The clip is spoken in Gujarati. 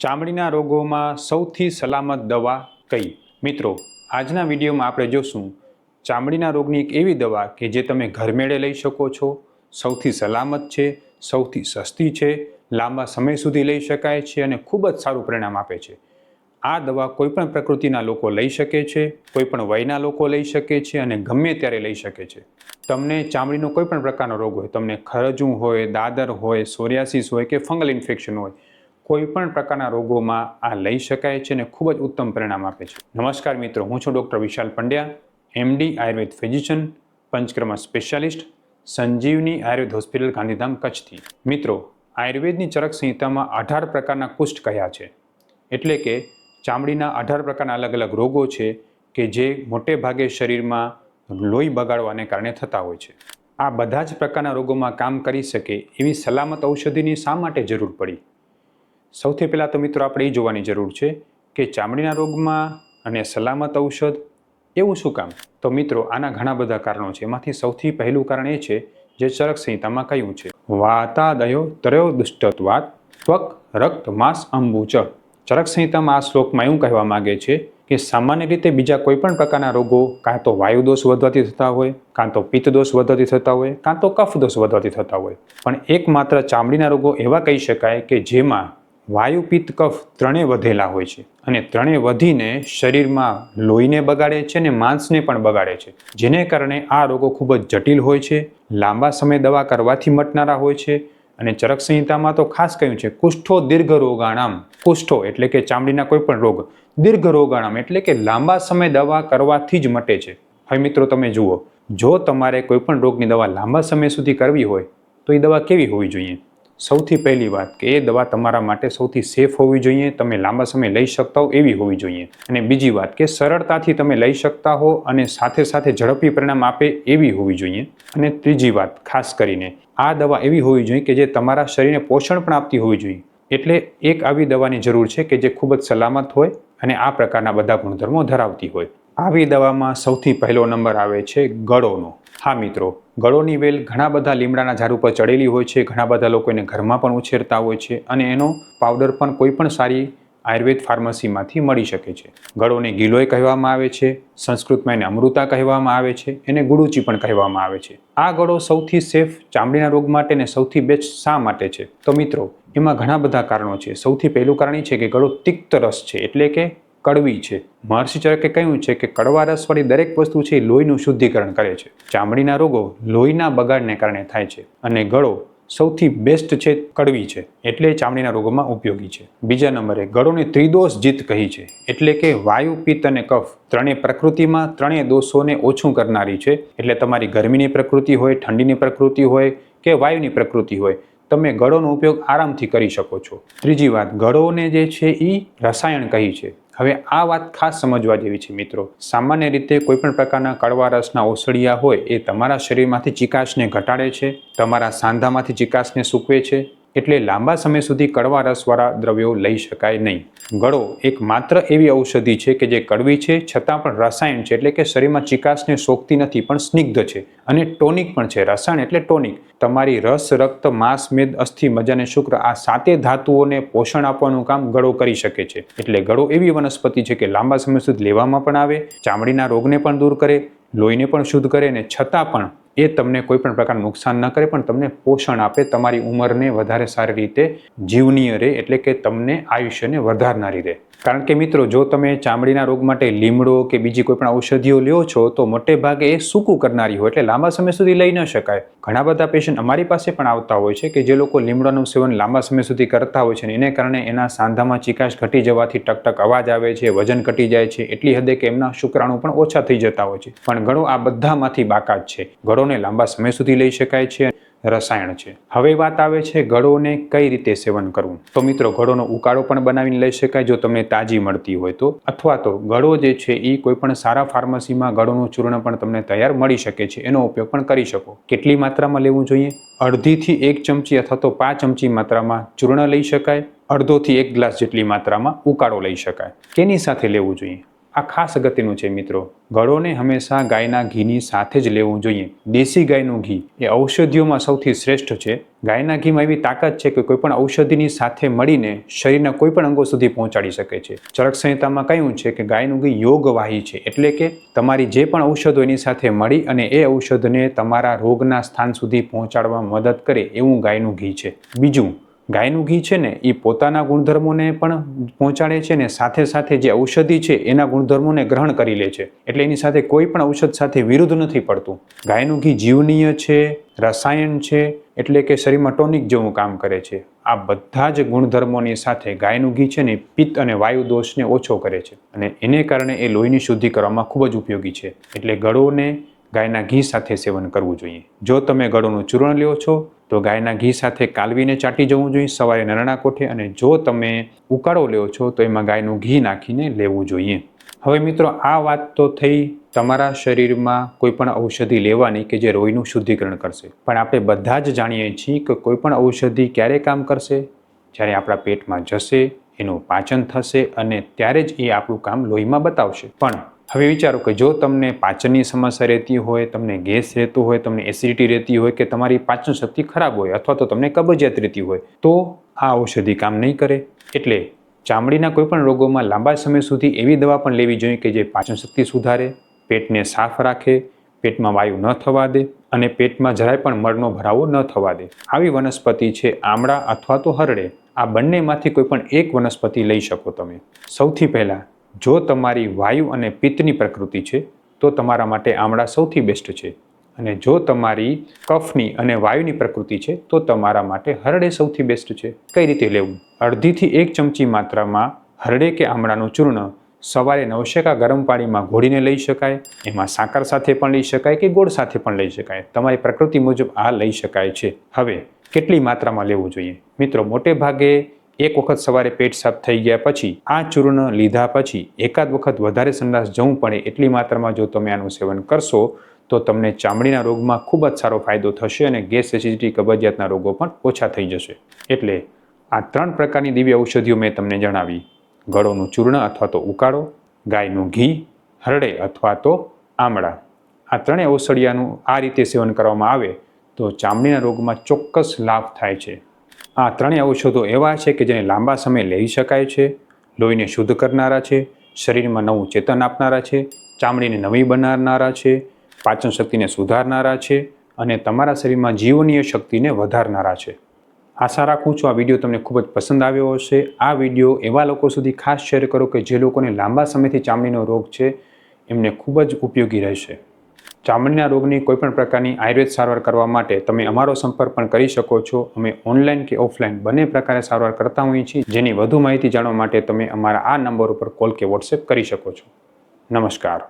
ચામડીના રોગોમાં સૌથી સલામત દવા કઈ? મિત્રો, આજના વિડીયોમાં આપણે જોશું ચામડીના રોગની એક એવી દવા કે જે તમે ઘરમેળે લઈ શકો છો, સૌથી સલામત છે, સૌથી સસ્તી છે, લાંબા સમય સુધી લઈ શકાય છે અને ખૂબ જ સારું પરિણામ આપે છે. આ દવા કોઈપણ પ્રકૃતિના લોકો લઈ શકે છે, કોઈપણ વયના લોકો લઈ શકે છે અને ગમે ત્યારે લઈ શકે છે. તમને ચામડીનો કોઈપણ પ્રકારનો રોગ હોય, તમને ખરજું હોય, દાદર હોય, સોરિયાસિસ હોય કે ફંગલ ઇન્ફેક્શન હોય કોઈ પણ પ્રકારના રોગોમાં આ લઈ શકાય છે અને ખૂબ જ ઉત્તમ પરિણામ આપે છે. નમસ્કાર મિત્રો, હું છું doctor Vishal Pandya MD Ayurveda physician, Panchakarma specialist, Sanjivani Ayurveda hospital Gandhidham, કચ્છથી. મિત્રો, આયુર્વેદની ચરક સંહિતામાં અઢાર પ્રકારના કુષ્ઠ કહ્યા છે. એટલે કે ચામડીના અઢાર પ્રકારના અલગ અલગ રોગો છે કે જે મોટે ભાગે શરીરમાં લોહી બગાડવાને કારણે થતા હોય છે. આ બધા જ પ્રકારના રોગોમાં કામ કરી શકે એવી સલામત ઔષધિની શા માટે જરૂર પડી? સૌથી પહેલાં તો મિત્રો આપણે એ જોવાની જરૂર છે કે ચામડીના રોગમાં અને સલામત ઔષધ એવું શું કામ? તો મિત્રો, આના ઘણા બધા કારણો છે. એમાંથી સૌથી પહેલું કારણ એ છે જે ચરક સંહિતામાં કહ્યું છે? વાતાદયો, ત્રયો દુષ્ટત્વાત ત્વક, રક્ત, માંસ અંબુચ ચરક સંહિતામાં આ શ્લોકમાં એવું કહેવા માગે છે કે સામાન્ય રીતે બીજા કોઈ પણ પ્રકારના રોગો, કાં તો વાયુ દોષ વધવાથી થતા હોય, કાં તો પિત્ત દોષ વધવાથી થતા હોય, કાં તો કફ દોષ વધવાથી થતા હોય. પણ એકમાત્ર ચામડીના રોગો એવા કહી શકાય કે જેમાં વાયુ કફ ત્રણેય વધેલા હોય છે અને ત્રણેય વધીને શરીરમાં લોહીને બગાડે છે અને માંસને પણ બગાડે છે. જેને કારણે આ રોગો ખૂબ જ જટિલ હોય છે, લાંબા સમય દવા કરવાથી મટનારા હોય છે અને ચરક સંહિતામાં તો ખાસ કહ્યું છે, કુષ્ઠો દીર્ઘ રોગાણામ. કુષ્ઠો એટલે કે ચામડીના કોઈ પણ રોગ. દીર્ઘ રોગાણામ એટલે કે લાંબા સમય દવા કરવાથી જ મટે છે. હવે મિત્રો તમે જુઓ, જો તમારે કોઈ પણ રોગની દવા લાંબા સમય સુધી કરવી હોય, તો એ દવા કેવી હોવી જોઈએ? સૌથી પહેલી વાત કે એ દવા તમારા માટે સૌથી સેફ હોવી જોઈએ, તમે લાંબા સમય લઈ શકતા હો એવી હોવી જોઈએ. અને બીજી વાત કે સરળતાથી તમે લઈ શકતા હો અને સાથે સાથે ઝડપી પરિણામ આપે એવી હોવી જોઈએ. અને ત્રીજી વાત ખાસ કરીને, આ દવા એવી હોવી જોઈએ કે જે તમારા શરીરને પોષણ પણ આપતી હોવી જોઈએ. એટલે એક આવી દવાની જરૂર છે કે જે ખૂબ જ સલામત હોય અને આ પ્રકારના બધા ગુણધર્મો ધરાવતી હોય. આવી દવામાં સૌથી પહેલો નંબર આવે છે ગળોનો. હા મિત્રો, ગળોની વેલ ઘણા બધા લીમડાના ઝાડ ઉપર ચડેલી હોય છે, ઘણા બધા લોકો એને ઘરમાં પણ ઉછેરતા હોય છે અને એનો પાવડર પણ કોઈ પણ સારી આયુર્વેદ ફાર્મસીમાંથી મળી શકે છે. ગળોને ગિલોય કહેવામાં આવે છે, સંસ્કૃતમાં એને અમૃતા કહેવામાં આવે છે, એને ગુડુચી પણ કહેવામાં આવે છે. આ ગળો સૌથી સેફ ચામડીના રોગ માટે ને સૌથી બેસ્ટ શા માટે છે? તો મિત્રો, એમાં ઘણા બધા કારણો છે. સૌથી પહેલું કારણ એ છે કે ગળો તિક્ત રસ છે, એટલે કે કડવી છે. મહર્ષિ ચરકે કહ્યું છે કે કડવા રસવાળી દરેક વસ્તુ છે એ લોહીનું શુદ્ધિકરણ કરે છે. ચામડીના રોગો લોહીના બગાડને કારણે થાય છે અને ગળો સૌથી બેસ્ટ છે કડવી છે, એટલે ચામડીના રોગોમાં ઉપયોગી છે. બીજા નંબરે, ગળોને ત્રિદોષ જીત કહી છે, એટલે કે વાયુ, પિત્ત અને કફ ત્રણેય પ્રકૃતિમાં ત્રણેય દોષોને ઓછું કરનારી છે. એટલે તમારી ગરમીની પ્રકૃતિ હોય, ઠંડીની પ્રકૃતિ હોય કે વાયુની પ્રકૃતિ હોય, તમે ગળોનો ઉપયોગ આરામથી કરી શકો છો. ત્રીજી વાત, ગળોને જે છે એ રસાયણ કહી છે. હવે આ વાત ખાસ સમજવા જેવી છે મિત્રો. સામાન્ય રીતે કોઈપણ પ્રકારના કડવા રસના ઓસડિયા હોય એ તમારા શરીરમાંથી ચિકાસને ઘટાડે છે, તમારા સાંધામાંથી ચિકાસને સૂકવે છે એટલે લાંબા સમય સુધી કડવા રસવાળા દ્રવ્યો લઈ શકાય નહીં. ગળો એક માત્ર એવી ઔષધિ છે કે જે કડવી છે, છતાં પણ રસાયણ છે, એટલે કે શરીરમાં ચિકાસને શોખતી નથી, પણ સ્નિગ્ધ છે. અને ટોનિક પણ છે, રસાયણ એટલે ટોનિક. તમારી રસ, રક્ત, માંસ, મેદ, અસ્થિ, મજા અને શુક્ર આ સાતે ધાતુઓને પોષણ આપવાનું કામ ગળો કરી શકે છે. એટલે ગળો એવી વનસ્પતિ છે કે લાંબા સમય સુધી લેવામાં પણ આવે, ચામડીના રોગને પણ દૂર કરે, લોહીને પણ શુદ્ધ કરે અને છતાં પણ એ તમને કોઈ પણ પ્રકારનું નુકસાન ન કરે, પણ તમને પોષણ આપે, તમારી ઉંમરને વધારે સારી રીતે જીવનીય રહે, એટલે કે તમને આયુષ્યને વધારનારી રહે. કારણ કે મિત્રો, જો તમે ચામડીના રોગ માટે લીમડો કે બીજી કોઈ પણ ઔષધિઓ લ્યો છો, તો મોટે ભાગે એ સૂકું કરનારી હોય. એટલે લાંબા સમય સુધી લઈ ન શકાય. ઘણા બધા પેશન્ટ અમારી પાસે પણ આવતા હોય છે કે જે લોકો લીમડાનું સેવન લાંબા સમય સુધી કરતા હોય છે ને એને કારણે એના સાંધામાં ચિકાશ ઘટી જવાથી ટકટક અવાજ આવે છે, વજન ઘટી જાય છે, એટલી હદે કે એમના શુક્રાણુ પણ ઓછા થઈ જતા હોય છે. પણ ગળો આ બધામાંથી બાકાત છે. ગળોને લાંબા સમય સુધી લઈ શકાય છે. રસાયણ છે. હવે વાત આવે છે ગળોને કઈ રીતે સેવન કરવું? તો મિત્રો, ગળોનો ઉકાળો પણ બનાવીને લઈ શકાય જો તમને તાજી મળતી હોય તો. અથવા તો ગળો જે છે એ કોઈ પણ સારા ફાર્મસીમાં ગળોનું ચૂર્ણ પણ તમને તૈયાર મળી શકે છે. એનો ઉપયોગ પણ કરી શકો. કેટલી માત્રામાં લેવું જોઈએ? અડધીથી એક ચમચી અથવા તો પાંચ ચમચી માત્રામાં ચૂર્ણ લઈ શકાય. અડધોથી એક ગ્લાસ જેટલી માત્રામાં ઉકાળો લઈ શકાય. કેની સાથે લેવું જોઈએ? આ ખાસ અગત્યનું છે મિત્રો. ગળોને હંમેશા ગાયના ઘીની સાથે જ લેવું જોઈએ. દેશી ગાયનું ઘી એ ઔષધિઓમાં સૌથી શ્રેષ્ઠ છે. ગાયના ઘીમાં એવી તાકાત છે કે કોઈપણ ઔષધિની સાથે મળીને શરીરના કોઈપણ અંગો સુધી પહોંચાડી શકે છે. ચરક સંહિતામાં કહ્યું છે કે ગાયનું ઘી યોગવાહી છે એટલે કે તમારી જે પણ ઔષધો એની સાથે મળી અને એ ઔષધને તમારા રોગના સ્થાન સુધી પહોંચાડવામાં મદદ કરે એવું ગાયનું ઘી છે. બીજું ગાયનું ઘી છે ને એ પોતાના ગુણધર્મોને પણ પહોંચાડે છે ને, સાથે સાથે જે ઔષધિ છે એના ગુણધર્મોને ગ્રહણ કરી લે છે. એટલે એની સાથે કોઈ પણ ઔષધ સાથે વિરુદ્ધ નથી પડતું. ગાયનું ઘી જીવનીય છે, રસાયણ છે, એટલે કે શરીરમાં ટોનિક જેવું કામ કરે છે. આ બધા જ ગુણધર્મોની સાથે ગાયનું ઘી છે ને, પિત્ત અને વાયુ દોષને ઓછો કરે છે. અને એને કારણે એ લોહીની શુદ્ધિ કરવામાં ખૂબ જ ઉપયોગી છે. એટલે ગળોને ગાયના ઘી સાથે સેવન કરવું જોઈએ. જો તમે ગળોનું ચૂર્ણ લ્યો છો તો ગાયના ઘી સાથે કાલવીને ચાટી જવું જોઈએ, સવારે નરણા કોઠે અને જો તમે ઉકાળો લ્યો છો તો એમાં ગાયનું ઘી નાખીને લેવું જોઈએ. હવે મિત્રો, આ વાત તો થઈ તમારા શરીરમાં કોઈ પણ ઔષધિ લેવાની કે જે લોહીનું શુદ્ધિકરણ કરશે. પણ આપણે બધા જ જાણીએ છીએ કે કોઈ પણ ઔષધિ ક્યારે કામ કરશે? જ્યારે આપણા પેટમાં જશે, એનું પાચન થશે અને ત્યારે જ એ આપણું કામ લોહીમાં બતાવશે. પણ હવે વિચારો કે જો તમને પાચનની સમસ્યા રહેતી હોય, તમને ગેસ રહેતું હોય, તમને એસિડિટી રહેતી હોય કે તમારી પાચન શક્તિ ખરાબ હોય અથવા તો તમને કબજિયાત રહેતી હોય, તો આ ઔષધિ કામ નહીં કરે. એટલે ચામડીના કોઈપણ રોગોમાં લાંબા સમય સુધી એવી દવા પણ લેવી જોઈએ કે જે પાચન શક્તિ સુધારે, પેટને સાફ રાખે, પેટમાં વાયુ ન થવા દે અને પેટમાં જરાય પણ મળનો ભરાવો ન થવા દે. આવી વનસ્પતિ છે આમળા અથવા તો હરડે આ બંનેમાંથી કોઈ પણ એક વનસ્પતિ લઈ શકો તમે. સૌથી પહેલાં જો તમારી વાયુ અને પિત્તની પ્રકૃતિ છે, તો તમારા માટે આમળા સૌથી બેસ્ટ છે. અને જો તમારી કફની અને વાયુની પ્રકૃતિ છે, તો તમારા માટે હરડે સૌથી બેસ્ટ છે. કઈ રીતે લેવું? અડધીથી એક ચમચી માત્રામાં હરડે કે આમળાનું ચૂર્ણ સવારે નવશેકા ગરમ પાણીમાં ઘોળીને લઈ શકાય. એમાં સાકર સાથે પણ લઈ શકાય કે ગોળ સાથે પણ લઈ શકાય. તમારી પ્રકૃતિ મુજબ આ લઈ શકાય છે. હવે, કેટલી માત્રામાં લેવું જોઈએ? મિત્રો, મોટે ભાગે એક વખત સવારે પેટ સાફ થઈ ગયા પછી, આ ચૂર્ણ લીધા પછી એકાદ વખત વધારે સંડાસ જવું પડે એટલી માત્રામાં જો તમે આનું સેવન કરશો, તો તમને ચામડીના રોગમાં ખૂબ જ સારો ફાયદો થશે અને ગેસ એસિડિટી કબજિયાતના રોગો પણ ઓછા થઈ જશે. એટલે આ ત્રણ પ્રકારની દિવ્ય ઔષધિઓ મેં તમને જણાવી. ગળોનું ચૂર્ણ અથવા તો ઉકાળો, ગાયનું ઘી, હરડે અથવા તો આમળા. આ ત્રણેય ઔષધિયાનું આ રીતે સેવન કરવામાં આવે, તો ચામડીના રોગમાં ચોક્કસ લાભ થાય છે. આ ત્રણેય ઔષધો એવા છે કે જેને લાંબા સમય લઈ શકાય છે, લોહીને શુદ્ધ કરનારા છે, શરીરમાં નવું ચેતન આપનારા છે, ચામડીને નવી બનાવનારા છે, પાચન શક્તિને સુધારનારા છે અને તમારા શરીરમાં જીવનીય શક્તિને વધારનારા છે. આશા રાખું છું આ વીડિયો તમને ખૂબ જ પસંદ આવ્યો હશે. આ વીડિયો એવા લોકો સુધી ખાસ શેર કરો કે જે લોકોને લાંબા સમયથી ચામડીનો રોગ છે, એમને ખૂબ જ ઉપયોગી રહેશે. ચામડીના રોગની કોઈપણ પ્રકારની આયુર્વેદ સારવાર કરવા માટે તમે અમારો સંપર્ક પણ કરી શકો છો. અમે ઓનલાઈન કે ઓફલાઈન બંને પ્રકારે સારવાર કરતા હોઈએ છીએ. જેની વધુ માહિતી જાણવા માટે તમે અમારા આ નંબર ઉપર કોલ કે વોટ્સએપ કરી શકો છો. નમસ્કાર.